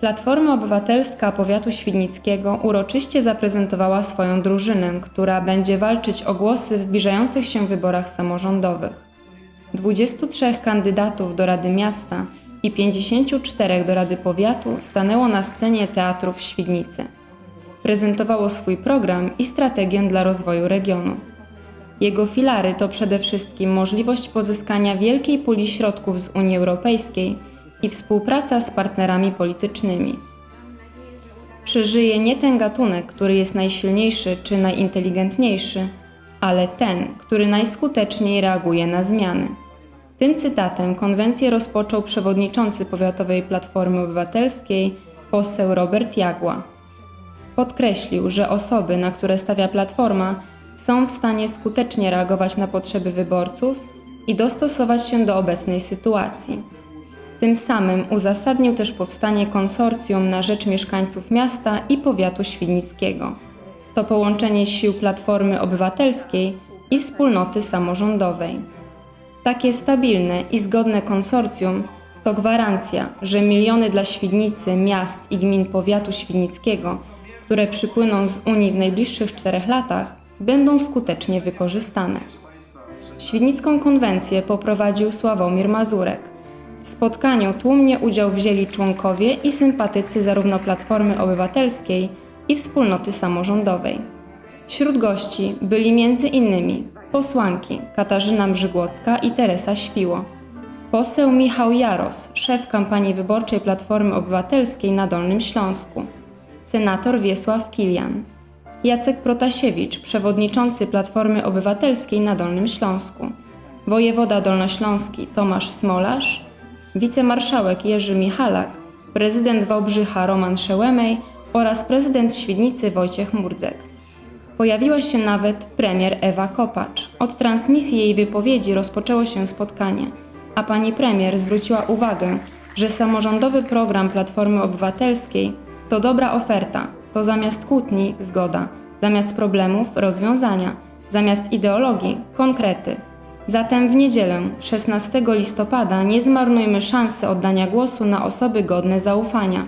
Platforma Obywatelska Powiatu Świdnickiego uroczyście zaprezentowała swoją drużynę, która będzie walczyć o głosy w zbliżających się wyborach samorządowych. 23 kandydatów do Rady Miasta i 54 do Rady Powiatu stanęło na scenie teatru w Świdnicy. Prezentowało swój program i strategię dla rozwoju regionu. Jego filary to przede wszystkim możliwość pozyskania wielkiej puli środków z Unii Europejskiej i współpraca z partnerami politycznymi. Przeżyje nie ten gatunek, który jest najsilniejszy czy najinteligentniejszy, ale ten, który najskuteczniej reaguje na zmiany. Tym cytatem konwencję rozpoczął przewodniczący Powiatowej Platformy Obywatelskiej, poseł Robert Jagła. Podkreślił, że osoby, na które stawia Platforma, są w stanie skutecznie reagować na potrzeby wyborców i dostosować się do obecnej sytuacji. Tym samym uzasadnił też powstanie konsorcjum na rzecz mieszkańców miasta i powiatu świdnickiego. To połączenie sił Platformy Obywatelskiej i wspólnoty samorządowej. Takie stabilne i zgodne konsorcjum to gwarancja, że miliony dla Świdnicy, miast i gmin powiatu świdnickiego, które przypłyną z Unii w najbliższych czterech latach, będą skutecznie wykorzystane. Świdnicką konwencję poprowadził Sławomir Mazurek. Spotkaniu tłumnie udział wzięli członkowie i sympatycy zarówno Platformy Obywatelskiej i wspólnoty samorządowej. Wśród gości byli innymi posłanki Katarzyna Brzygłocka i Teresa Świło, poseł Michał Jaros, szef kampanii wyborczej Platformy Obywatelskiej na Dolnym Śląsku, senator Wiesław Kilian, Jacek Protasiewicz, przewodniczący Platformy Obywatelskiej na Dolnym Śląsku, wojewoda dolnośląski Tomasz Smolarz, wicemarszałek Jerzy Michalak, prezydent Wałbrzycha Roman Szełemej oraz prezydent Świdnicy Wojciech Murdzek. Pojawiła się nawet premier Ewa Kopacz. Od transmisji jej wypowiedzi rozpoczęło się spotkanie, a pani premier zwróciła uwagę, że samorządowy program Platformy Obywatelskiej to dobra oferta, to zamiast kłótni zgoda, zamiast problemów rozwiązania, zamiast ideologii konkrety. Zatem w niedzielę, 16 listopada, nie zmarnujmy szansy oddania głosu na osoby godne zaufania.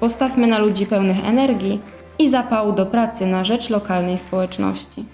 Postawmy na ludzi pełnych energii i zapału do pracy na rzecz lokalnej społeczności.